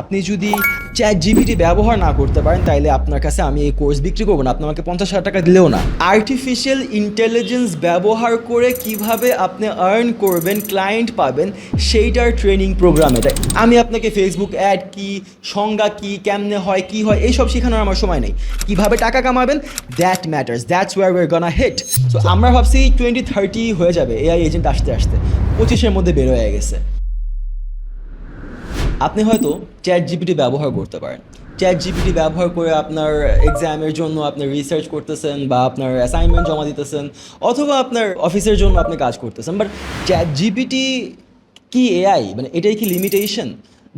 আপনি যদি chat GPT ব্যবহার না করতে পারেন, তাইলে আপনার কাছে আমি এই কোর্স বিক্রি করব না। আপনি আমাকে পঞ্চাশ হাজার টাকা দিলেও না। আর্টিফিশিয়াল ইন্টেলিজেন্স ব্যবহার করে কীভাবে আপনি আর্ন করবেন ক্লায়েন্ট পাবেন, সেইটার ট্রেনিং প্রোগ্রাম এটা। আমি আপনাকে ফেসবুক অ্যাড কি, সংজ্ঞা কি, কেমনে হয়, কি হয়, এইসব শেখানোর আমার সময় নেই। কীভাবে টাকা কামাবেন? That matters that's where we're gonna hit so আমরা ভাবছি টোয়েন্টি থার্টি হয়ে যাবে এআই এজেন্ট আসতে আসতে। পঁচিশের মধ্যে বের হয়ে গেছে। আপনি হয়তো চ্যাট জিপিটি ব্যবহার করতে পারেন। চ্যাট জিপিটি ব্যবহার করে আপনার এক্সামের জন্য আপনি রিসার্চ করতেছেন বা আপনার অ্যাসাইনমেন্ট জমা দিতেছেন অথবা আপনার অফিসের জন্য আপনি কাজ করতেছেন। বাট চ্যাট জিপিটি কি এআই মানে এটাই কি লিমিটেশন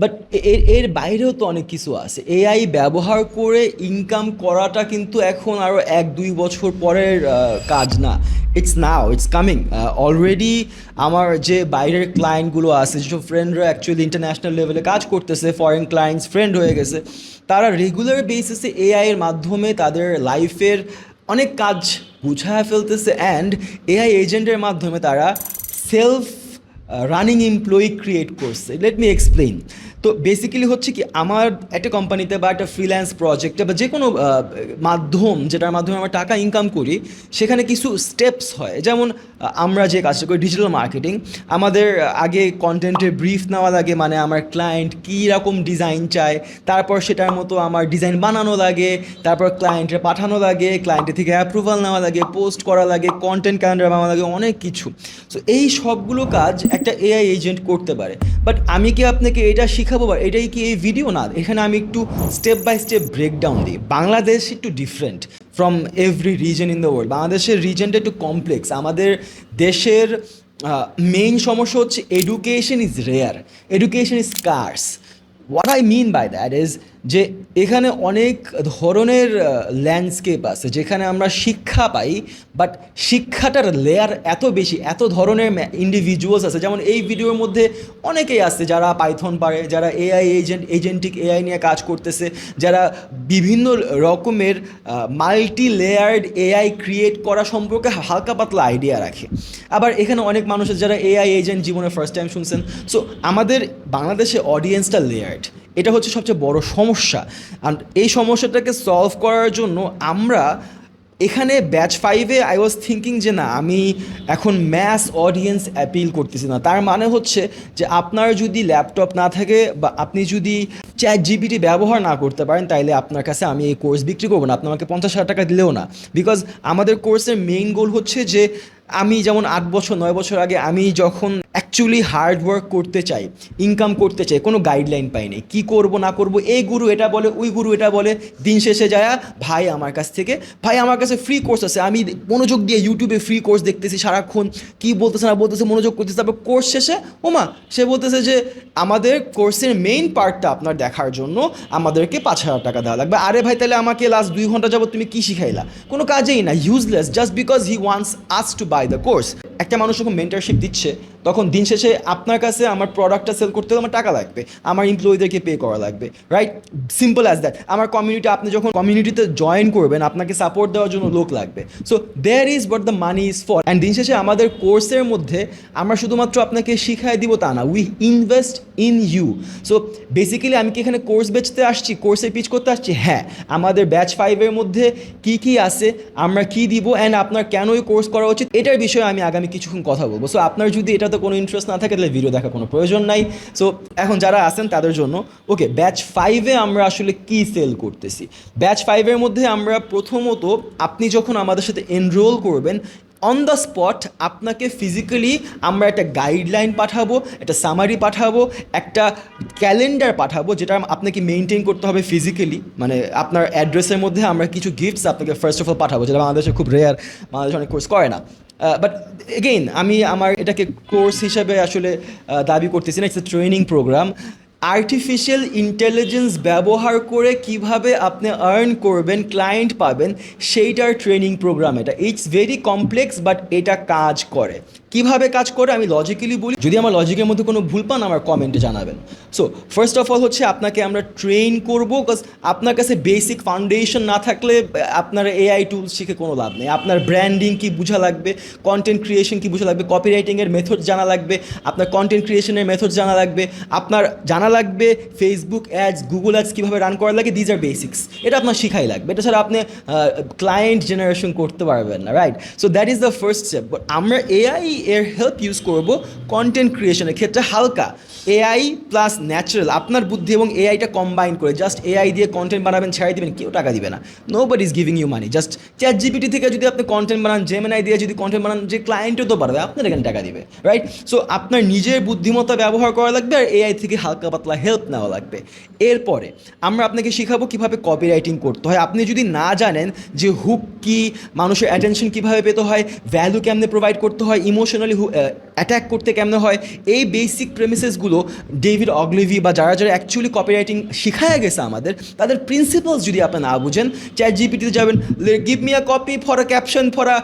বাট এর এর বাইরেও তো অনেক কিছু আছে। এআই ব্যবহার করে ইনকাম করাটা কিন্তু এখন আরও এক, দুই বছর পরের কাজ না। It's now it's coming already আমার যে বাইরের ক্লায়েন্টগুলো আছে, যেসব ফ্রেন্ডরা অ্যাকচুয়ালি ইন্টারন্যাশনাল লেভেলে কাজ করতেছে ফরেন ক্লায়েন্টস ফ্রেন্ড হয়ে গেছে, তারা রেগুলার বেসিসে এআই এর মাধ্যমে তাদের লাইফের অনেক কাজ বুঝায় ফেলতেছে অ্যান্ড এআই এজেন্টের মাধ্যমে তারা সেলফ রানিং এমপ্লয়ি ক্রিয়েট করছে। লেট মি এক্সপ্লেইন তো বেসিক্যালি হচ্ছে কি, আমার একটা কোম্পানিতে বা একটা ফ্রিল্যান্স প্রজেক্টে বা যে কোনো মাধ্যম, যেটার মাধ্যমে আমরা টাকা ইনকাম করি, সেখানে কিছু স্টেপস হয়। যেমন আমরা যে কাজটা করি ডিজিটাল মার্কেটিং আমাদের আগে কন্টেন্টের ব্রিফ নেওয়া লাগে মানে আমার ক্লায়েন্ট কী রকম ডিজাইন চায়, তারপর সেটার মতো আমার ডিজাইন বানানো লাগে, তারপর ক্লায়েন্টে পাঠানো লাগে ক্লায়েন্টের থেকে অ্যাপ্রুভাল নেওয়া লাগে পোস্ট করা লাগে কন্টেন্ট ক্যালেন্ডার বানানো লাগে, অনেক কিছু। সো এই সবগুলো কাজ একটা এআই এজেন্ট করতে পারে। বাট আমি কি আপনাকে এটা শিখাবো বা এটাই কি এই ভিডিও না, এখানে আমি একটু স্টেপ বাই স্টেপ ব্রেকডাউন দিই। বাংলাদেশ একটু different from every region in the world বাংলাদেশের রিজনটা একটু কমপ্লেক্স আমাদের দেশের মেইন সমস্যা হচ্ছে education is rare education is curse what I mean by that is যে এখানে অনেক ধরনের ল্যান্ডস্কেপ আছে যেখানে আমরা শিক্ষা পাই বাট শিক্ষাটার লেয়ার এত বেশি, এত ধরনের ইন্ডিভিজুয়ালস আছে। যেমন এই ভিডিওর মধ্যে অনেকেই আছে যারা পাইথন পারে, যারা এআই এজেন্ট এজেন্টিক এআই নিয়ে কাজ করতেছে, যারা বিভিন্ন রকমের মাল্টি লেয়ার্ড এআই ক্রিয়েট করা সম্পর্কে হালকা পাতলা আইডিয়া রাখে। আবার এখানে অনেক মানুষ আছে যারা এআই এজেন্ট জীবনে ফার্স্ট টাইম শুনছেন। সো আমাদের বাংলাদেশে অডিয়েন্সটা লেয়ার্ড এটা হচ্ছে সবচেয়ে বড় সমস্যা। আর এই সমস্যাটাকে সলভ করার জন্য আমরা এখানে ব্যাচ ফাইভে আই ওয়াজ থিঙ্কিং যে না, আমি এখন ম্যাস অডিয়েন্স অ্যাপিল করতেছি না। তার মানে হচ্ছে যে আপনার যদি ল্যাপটপ না থাকে বা আপনি যদি চ্যাট জিবিটি ব্যবহার না করতে পারেন, তাইলে আপনার কাছে আমি এই কোর্স বিক্রি করব না। আপনি আমাকে পঞ্চাশ হাজার টাকা দিলেও না। বিকজ আমাদের কোর্সের মেইন গোল হচ্ছে যে আমি যেমন আট বছর, নয় বছর আগে আমি যখন অ্যাকচুয়ালি হার্ড ওয়ার্ক করতে চাই ইনকাম করতে চাই, কোনো গাইডলাইন পাইনি কি করব, না করব, এই গুরু এটা বলে, ওই গুরু এটা বলে, দিন শেষে যায় ভাই আমার কাছ থেকে, ভাই আমার কাছে ফ্রি কোর্স আছে, আমি মনোযোগ দিয়ে ইউটিউবে ফ্রি কোর্স দেখতেছি সারাক্ষণ, কি বলতেছে, না বলতেছে, মনোযোগ করতেছে, তারপর কোর্স শেষে, ওমা, সে বলতেছে যে, আমাদের কোর্সের মেইন পার্টটা আপনার দেখার জন্য আমাদেরকে পাঁচ হাজার টাকা দেওয়া লাগবে। আরে ভাই, তাহলে আমাকে লাস্ট দুই ঘণ্টা যাবত তুমি কি শিখাইলা? কোনো কাজেই না useless just because he wants us to buy the course একটা মানুষ যখন মেন্টারশিপ দিচ্ছে তখন দিন শেষে আপনার কাছে আমার প্রোডাক্টটা সেল করতে হলে আমার টাকা লাগবে, আমার এমপ্লয়ীদেরকে পে করা লাগবে রাইট সিম্পল অ্যাজ দ্যাট আমার কমিউনিটি আপনি যখন কমিউনিটিতে জয়েন করবেন, আপনাকে সাপোর্ট দেওয়ার জন্য লোক লাগবে। So there is but the money is for and দিন শেষে আমাদের কোর্সের মধ্যে আমরা শুধুমাত্র আপনাকে শিখাই দিব তা না we invest in you so basically আমি কি এখানে কোর্স বেচতে আসছি কোর্সে পিচ করতে আসছি? হ্যাঁ আমাদের ব্যাচ ফাইভের মধ্যে কি কি আছে, আমরা কি দিব অ্যান্ড আপনার কেন এই কোর্স করা উচিত, এটার বিষয়ে আমি আগামী কিছুক্ষণ কথা বলব। সো আপনার যদি এটাতে কোনো ইন্টারেস্ট না থাকে, তাহলে ভিডিও দেখার কোনো প্রয়োজন নাই। সো এখন যারা আছেন তাদের জন্য ওকে ব্যাচ ফাইভে আমরা আসলে কি সেল করতেছি? ব্যাচ ফাইভের মধ্যে আমরা প্রথমত আপনি যখন আমাদের সাথে এনরোল করবেন অন দ্য স্পট আপনাকে ফিজিক্যালি আমরা একটা গাইডলাইন পাঠাবো, একটা সামারি পাঠাবো, একটা ক্যালেন্ডার পাঠাবো, যেটা আপনাকে মেনটেন করতে হবে ফিজিক্যালি মানে আপনার অ্যাড্রেসের মধ্যে আমরা কিছু গিফটস আপনাকে ফার্স্ট অফ অল পাঠাবো, যেটা বাংলাদেশে খুব রেয়ার বাংলাদেশে অনেক কোর্স করে না। বাট এগেইন আমি আমার এটাকে কোর্স হিসাবে আসলে দাবি করতেছি না it's a training program artificial intelligence ব্যবহার করে কীভাবে আপনি আর্ন করবেন ক্লায়েন্ট পাবেন, সেইটার ট্রেনিং প্রোগ্রাম এটা। ইটস ভেরি কমপ্লেক্স বাট এটা কাজ করে। কীভাবে কাজ করে আমি লজিক্যালি বলি, যদি আমার লজিকের মধ্যে কোনো ভুল পান, আমার কমেন্টে জানাবেন। সো ফার্স্ট অফ অল হচ্ছে আপনাকে আমরা ট্রেন করব বিকজ আপনার কাছে বেসিক ফাউন্ডেশন না থাকলে, আপনার এআই টুলস শিখে কোনো লাভ নেই। আপনার ব্র্যান্ডিং কি বোঝা লাগবে কন্টেন্ট ক্রিয়েশন কি বোঝা লাগবে কপিরাইটিংয়ের মেথড জানা লাগবে, আপনার কন্টেন্ট ক্রিয়েশনের মেথড জানা লাগবে, আপনার জানা জানা লাগবে ফেসবুক অ্যাডস গুগল অ্যাডস কীভাবে রান করা লাগে দিজ আর বেসিক্স এটা আপনার শিখাই লাগবে। এটা ছাড়া আপনি ক্লায়েন্ট জেনারেশন করতে পারবেন না right so that is the first step but আমরা এআই এর হেল্প ইউজ করব কন্টেন্ট ক্রিয়েশনের ক্ষেত্রে হালকা। এআই প্লাস ন্যাচারাল আপনার বুদ্ধি এবং এআইটা কম্বাইন করে জাস্ট এআই দিয়ে কন্টেন্ট বানাবেন ছেড়ে দিবেন, কেউ টাকা দিবে না। Nobody is giving you money just chat GPT থেকে যদি আপনি কন্টেন্ট বানান জেমেনাই দিয়ে যদি কন্টেন্ট বানান, যে ক্লায়েন্টও তো পারবে আপনার এখানে টাকা দিবে রাইট সো আপনার নিজের বুদ্ধিমত্তা ব্যবহার করা লাগবে আর এআই থেকে হালকা পাতলা হেল্প নেওয়া লাগবে। এরপরে, আমরা আপনাকে শেখাবো কীভাবে কপি রাইটিং করতে হয়। আপনি যদি না জানেন যে হুক কি, মানুষের অ্যাটেনশন কীভাবে পেতে হয় ভ্যালু কেমনে প্রোভাইড করতে হয় ইমোশনালি অ্যাটাক করতে কেমনে হয়, এই বেসিক প্রেমিসেসগুলো ডেভিড অগলিভি বা যারা যারা অ্যাকচুয়ালি কপি রাইটিং শিখায় গেছে আমাদের, তাদের প্রিন্সিপালস যদি আপনি না বুঝেন চ্যাট জিপিটিতে যাবেন give me a copy for a caption for a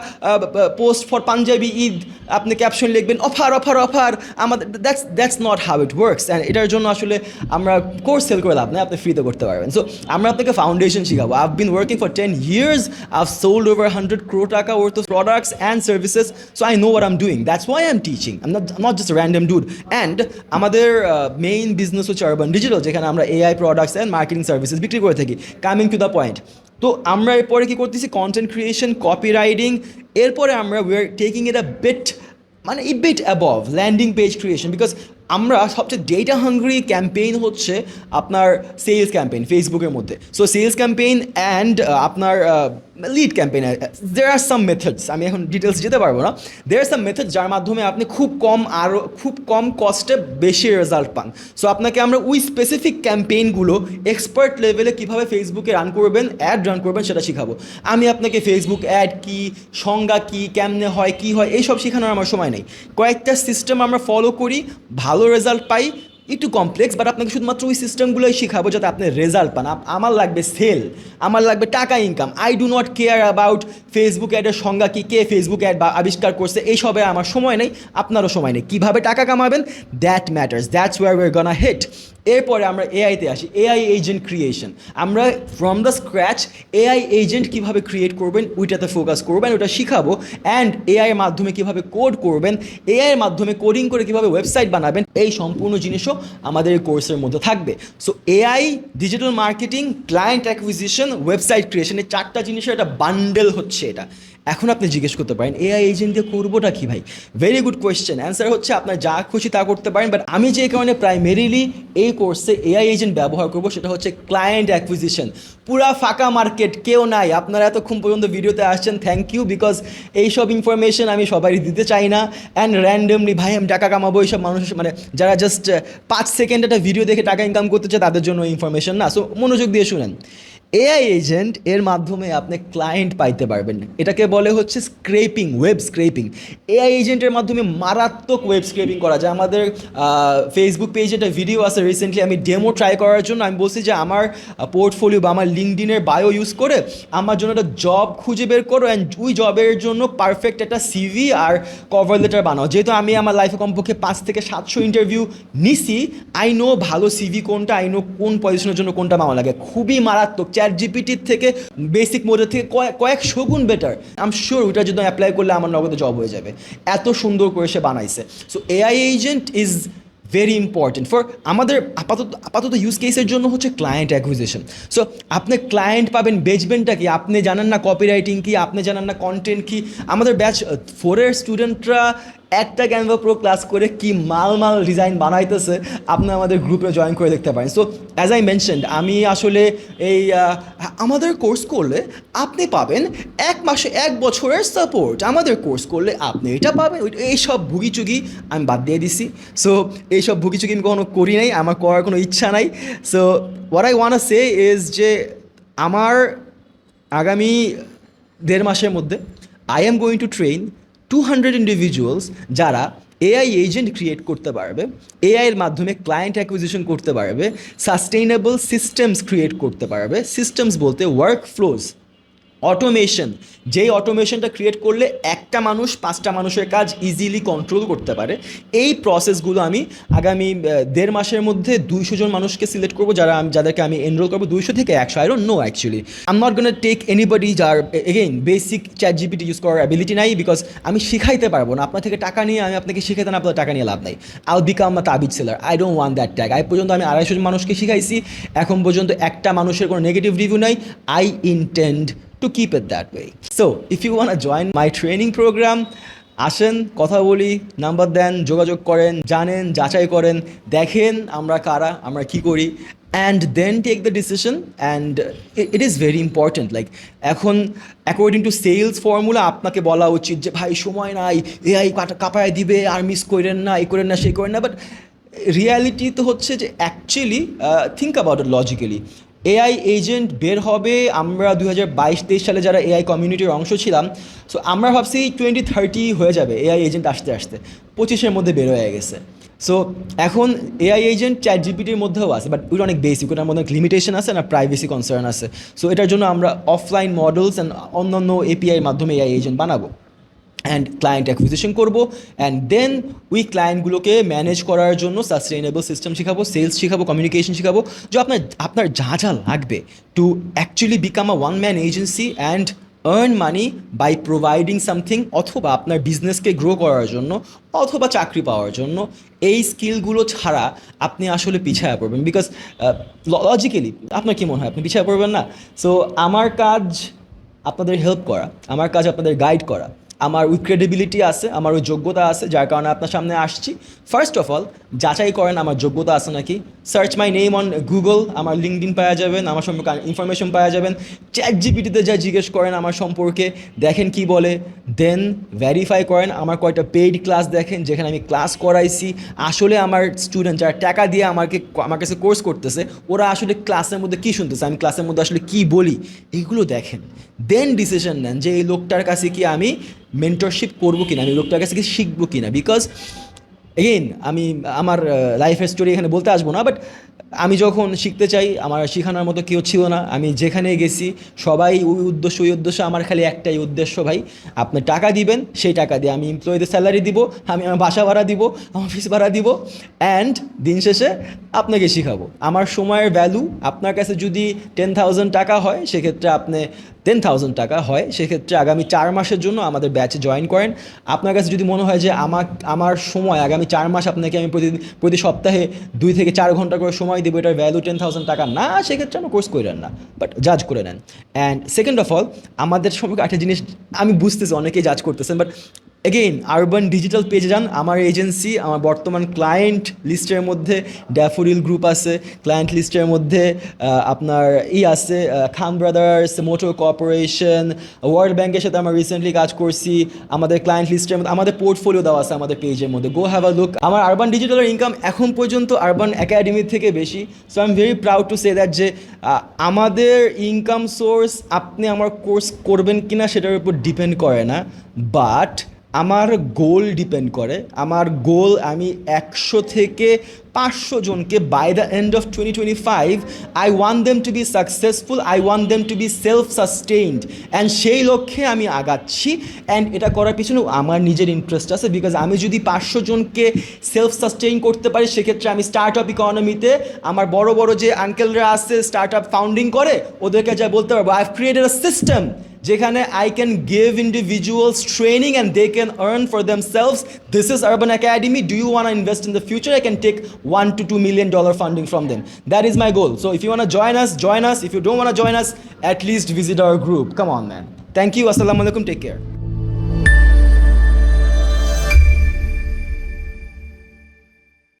post for panjabi Eid আপনি ক্যাপশন লিখবেন অফার অফার অফার আমাদের that's that's not how it works and এটার জন্য আসলে আমরা কোর্স সেল করে লাভ নেই, আপনি ফ্রিতে করতে পারবেন। সো আমরা আপনাকে ফাউন্ডেশন শিখাবো। I've been working for ten years I've sold over hundred crore taka worth of products and services so I know where I'm doing that's why I am teaching I'm not just just random dude and আমাদের main business হচ্ছে Urban Digital যেখানে আমরা AI products and marketing services বিক্রি করে থাকি। Coming to the point তো আমরা এরপরে কি করতেছি? কন্টেন্ট ক্রিয়েশন কপি রাইডিং এরপরে আমরা we are taking it a bit মানে a bit above landing page creation because আমরা সবচেয়ে ডেটা হাঙ্গ্রি ক্যাম্পেইন হচ্ছে আপনার সেলস ক্যাম্পেইন ফেসবুকের মধ্যে। সো সেলস ক্যাম্পেইন অ্যান্ড আপনার lead campaign there are some methods আমি এখন ডিটেলস যেতে পারব না। দের আর সাম মেথড যার মাধ্যমে আপনি খুব কম আরও খুব কম কস্টে বেশি রেজাল্ট পান। সো আপনাকে আমরা ওই স্পেসিফিক ক্যাম্পেইনগুলো এক্সপার্ট লেভেলে কীভাবে ফেসবুকে রান করবেন অ্যাড রান করবেন সেটা শেখাবো। আমি আপনাকে ফেসবুক অ্যাড কী, সংজ্ঞা কী, কেমনে হয়, কী হয়, এইসব শেখানোর আমার সময় নেই। কয়েকটা সিস্টেম আমরা ফলো করি, ভালো রেজাল্ট পাই, একটু কমপ্লেক্স বাট আপনাকে শুধুমাত্র ওই সিস্টেমগুলোই শেখাবো যাতে আপনি রেজাল্ট পান। আমার লাগবে সেল আমার লাগবে টাকা income I do not care about Facebook অ্যাডের সংজ্ঞা কী, কে ফেসবুক অ্যাড বা আবিষ্কার করছে, এইসবে আমার সময় নেই, আপনারও সময় নেই। কীভাবে টাকা কামাবেন? That matters that's where we're gonna hit এরপরে আমরা এআইতে আসি। এআই এজেন্ট ক্রিয়েশন আমরা from the scratch AI agent কীভাবে ক্রিয়েট করবেন, ওইটাতে ফোকাস করবেন, ওটা শিখাবো। অ্যান্ড এআই এর মাধ্যমে কীভাবে কোড করবেন এআই এর মাধ্যমে কোডিং করে কীভাবে ওয়েবসাইট বানাবেন, এই সম্পূর্ণ জিনিসও আমাদের এই কোর্সের মধ্যে থাকবে। So AI digital marketing client acquisition website creation এই চারটা জিনিসের একটা বান্ডেল হচ্ছে এটা। এখন আপনি জিজ্ঞেস করতে পারেন এআই এজেন্ট দিয়ে করবোটা কি ভাই? ভেরি গুড কোয়েশ্চেন অ্যান্সার হচ্ছে আপনার যা খুশি তা করতে পারেন বাট আমি যে কারণে প্রাইমারিলি এই কোর্সে এআই এজেন্ট ব্যবহার করব সেটা হচ্ছে ক্লায়েন্ট অ্যাকুইজিশন পুরা ফাঁকা মার্কেট কেউ নাই। আপনারা এতক্ষণ পর্যন্ত ভিডিওতে আসছেন থ্যাংক ইউ বিকজ এইসব ইনফরমেশন আমি সবারই দিতে চাই না। অ্যান্ড র্যান্ডমলি ভাই, আমি টাকা কামাবো এইসব মানুষ মানে যারা জাস্ট পাঁচ সেকেন্ড একটা ভিডিও দেখে টাকা ইনকাম করতে চায় তাদের জন্য ইনফরমেশন না। সো মনোযোগ দিয়ে শুনেন। এআই এজেন্ট এর মাধ্যমে আপনি ক্লায়েন্ট পাইতে পারবেন। এটাকে বলে হচ্ছে স্ক্রেপিং ওয়েব স্ক্রেপিং এআই এজেন্টের মাধ্যমে মারাত্মক ওয়েব স্ক্রেপিং করা যায়। আমাদের ফেসবুক পেজে একটা ভিডিও আছে রিসেন্টলি আমি ডেমো ট্রাই করার জন্য আমি বলছি যে আমার পোর্টফোলিও বা আমার লিঙ্কডিনের বায়ো ইউজ করে আমার জন্য একটা জব খুঁজে বের করো অ্যান্ড ওই জবের জন্য পারফেক্ট একটা সিভি আর কভার লেটার বানাও। যেহেতু আমি আমার লাইফে কমপক্ষে পাঁচ থেকে সাতশো ইন্টারভিউ নিছি আই নো ভালো সিভি কোনটা আই নো কোন পজিশনের জন্য কোনটা পাওয়া লাগে। খুবই মারাত্মক। চ্যাট জিপিটির থেকে বেসিক মোডের থেকে কয়েক গুণ বেটার আই এম শিওর ওইটা যদি অ্যাপ্লাই করলে আমার নগদে জব হয়ে যাবে। এত সুন্দর করে সে বানাইছে। So AI agent is very important for আমাদের আপাতত আপাতত ইউজ কেসের জন্য হচ্ছে ক্লায়েন্ট অ্যাকুইজিশন সো আপনি ক্লায়েন্ট পাবেন বেচবেনটা কি? আপনি জানেন না কপিরাইটিং কি? আপনি জানেন না কন্টেন্ট কি? আমাদের ব্যাচ ফোরের স্টুডেন্টরা একটা ক্যানভা প্রো ক্লাস করে কি মাল মাল ডিজাইন বানাইতেছে, আপনি আমাদের গ্রুপে জয়েন করে দেখতে পারেন। সো অ্যাজ আই মেনশনড আমি আসলে এই আমাদের কোর্স করলে আপনি পাবেন এক মাসে এক বছরের সাপোর্ট আমাদের কোর্স করলে আপনি এটা পাবেন। এইসব ভুগিচুগি আমি বাদ দিয়ে দিছি। সো এইসব ভুগিচুগি আমি কখনো করি নাই, আমার করার কোনো ইচ্ছা নাই। So what I wanna say is যে আমার আগামী দেড় মাসের মধ্যে I am going to train two hundred individuals যারা এআই এজেন্ট ক্রিয়েট করতে পারবে এআইয়ের মাধ্যমে ক্লায়েন্ট অ্যাকুইজিশন করতে পারবে সাস্টেইনেবল সিস্টেমস ক্রিয়েট করতে পারবে সিস্টেমস বলতে ওয়ার্ক ফ্লোজ অটোমেশন যেই অটোমেশনটা ক্রিয়েট করলে একটা মানুষ, পাঁচটা মানুষের কাজ ইজিলি কন্ট্রোল করতে পারে। এই প্রসেসগুলো আমি আগামী দেড় মাসের মধ্যে দুইশো জন মানুষকে সিলেক্ট করব যারা যাদেরকে আমি এনরোল করব। দুইশো থেকে একশো I know actually I'm not gonna take anybody যার again basic chat GPT use করার অ্যাবিলিটি নাই বিকজ আমি শিখাইতে পারব না। আপনার থেকে টাকা নিয়ে আমি আপনাকে শিখাইতে না, আপনার টাকা নিয়ে লাভ নাই। I'll become a tabiz seller I don't want that tag I পর্যন্ত আমি আড়াইশো মানুষকে শিখাইছি। এখন পর্যন্ত একটা মানুষের কোনো নেগেটিভ রিভিউ নাই। I intend to keep it that way so if you want join my training program আসেন, কথা বলি নাম্বার দেন, যোগাযোগ করেন, জানেন, যাচাই করেন, দেখেন আমরা কারা, আমরা কি করি and then take the decision and it is very important like এখন অ্যাকর্ডিং টু সেলস ফর্মুলা আপনাকে বলা উচিত যে, ভাই, সময় নাই, এআই কাপায় দিবে, আর মিস করেন না এই করেন না সেই করেন না। বাট রিয়ালিটি তো হচ্ছে যে actually think about logically AI agent বের হবে, আমরা দু হাজার বাইশ, তেইশ সালে যারা এআই কমিউনিটির অংশ ছিলাম সো আমরা ভাবছি টোয়েন্টি থার্টি হয়ে যাবে এআই এজেন্ট আসতে আসতে, পঁচিশের মধ্যে বের হয়ে গেছে। সো এখন এআই এজেন্ট চ্যাট জিপিটির মধ্যেও আছে বাট ওইটা অনেক বেসিক ওটার মধ্যে লিমিটেশন আছে, না প্রাইভেসি কনসার্ন আছে। সো এটার জন্য আমরা অফলাইন মডেলস অ্যান্ড অন্যান্য এপিআইয়ের মাধ্যমে এআই এজেন্ট বানাবো। অ্যান্ড ক্লায়েন্ট অ্যাকুইজিশন করব অ্যান্ড দেন উই ক্লায়েন্টগুলোকে ম্যানেজ করার জন্য সাস্টেইনেবল সিস্টেম শেখাবো সেলস শেখাবো কমিউনিকেশন শেখাবো, যে আপনার আপনার যা যা লাগবে to actually become a one man agency and earn money by providing something অথবা আপনার বিজনেসকে গ্রো করার জন্য অথবা চাকরি পাওয়ার জন্য, এই স্কিলগুলো ছাড়া আপনি আসলে পিছায় পড়বেন বিকজ লজিক্যালি আপনার কি মনে হয়? আপনি পিছায় পড়বেন না? সো আমার কাজ আপনাদের হেল্প করা, আমার কাজ আপনাদের গাইড করা। আমার ওই ক্রেডিবিলিটি আছে, আমার ওই যোগ্যতা আছে, যার কারণে আপনার সামনে আসছি। ফার্স্ট অফ অল যাচাই করেন আমার যোগ্যতা আছে নাকি? Search my name on Google আমার লিঙ্কডিন পাওয়া যাবেন, আমার সম্পর্কে ইনফরমেশন পাওয়া যাবেন। চ্যাট জিপিটিতে যা জিজ্ঞেস করেন আমার সম্পর্কে, দেখেন কি বলে দেন ভেরিফাই করেন। আমার কয়টা পেইড ক্লাস দেখেন, যেখানে আমি ক্লাস করাইছি। আসলে আমার স্টুডেন্ট যারা টাকা দিয়ে আমাকে, আমার কাছে কোর্স করতেছে, ওরা আসলে ক্লাসের মধ্যে কী শুনতেছে? আমি ক্লাসের মধ্যে আসলে কী বলি? এগুলো দেখেন। দেন ডিসিশন নেন যে এই লোকটার কাছে কি আমি মেন্টরশিপ করব কিনা, আমি লোকটার কাছে কি শিখব কিনা? বিকজ এগেইন আমি, আমার লাইফের স্টোরি এখানে বলতে আসব না বাট আমি যখন শিখতে চাই, আমার শেখানোর মতো কেউ ছিল না। আমি যেখানে গেছি, সবাই ওই উদ্দেশ্য ওই উদ্দেশ্য আমার খালি একটাই উদ্দেশ্য ভাই। আপনি টাকা দিবেন, সেই টাকা দিয়ে আমি এমপ্লয়ীদের স্যালারি দিব, আমি আমার বাসা ভাড়া দিব আমার অফিস ভাড়া দিব অ্যান্ড দিন শেষে আপনাকে শেখাবো। আমার সময়ের ভ্যালু আপনার কাছে যদি টেন থাউজেন্ড টাকা হয়, সেক্ষেত্রে আপনি টেন থাউজেন্ড টাকা হয়, সেক্ষেত্রে আগামী চার মাসের জন্য আমাদের ব্যাচে জয়েন করেন। আপনার কাছে যদি মনে হয় যে আমার আমার সময়, আগামী চার মাস আপনাকে আমি প্রতিদিন প্রতি সপ্তাহে দুই থেকে চার ঘণ্টা করে সময় দেবো, এটার ভ্যালু টেন থাউজেন্ড টাকা না, সেক্ষেত্রে আমি কোর্স করেন না বাট জাজ করে নেন। অ্যান্ড সেকেন্ড অফ অল আমাদের সম্পর্কে একটা জিনিস আমি বুঝতেছি, অনেকেই জাজ করতেছেন বাট এগেইন আরবান ডিজিটাল পেজে যান। আমার এজেন্সি আমার বর্তমান ক্লায়েন্ট লিস্টের মধ্যে ড্যাফোরিল গ্রুপ আছে। ক্লায়েন্ট লিস্টের মধ্যে আপনার ই আছে Khan brothers motor corporation world ব্যাংকের সাথে আমরা রিসেন্টলি কাজ করছি। আমাদের ক্লায়েন্ট লিস্টের মধ্যে, আমাদের পোর্টফোলিও দেওয়া আছে আমাদের পেজের মধ্যে। গো হ্যাভ আ লুক আমার আরবান ডিজিটালের ইনকাম এখন পর্যন্ত আরবান একাডেমি থেকে বেশি। So I am very proud to say that যে আমাদের ইনকাম সোর্স আপনি আমার কোর্স করবেন কিনা সেটার উপর ডিপেন্ড করে না। বাট আমার গোল ডিপেন্ড করে। আমার গোল আমি একশো থেকে পাঁচশো জনকে by the end of twenty twenty five I want them to be successful I want them to be self sustained and সেই লক্ষ্যে আমি আগাচ্ছি। অ্যান্ড এটা করার পিছনেও আমার নিজের ইন্টারেস্ট আছে বিকজ আমি যদি পাঁচশো জনকে সেলফ সাস্টেইন করতে পারি, সেক্ষেত্রে আমি স্টার্ট আপ ইকোনমিতে আমার বড় বড় যে আঙ্কেলরা আছে স্টার্ট আপ ফাউন্ডিং করে, ওদেরকে যা বলতে পারব। I have created a system যেখানে I can give individuals training and they can earn for themselves this is Urban Academy do you want invest in the future I can take one to two million dollar funding from them that is my goal so if you want join us join us if you don't want join us at least visit our group come on man thank you আসসালামু আলাইকুম take care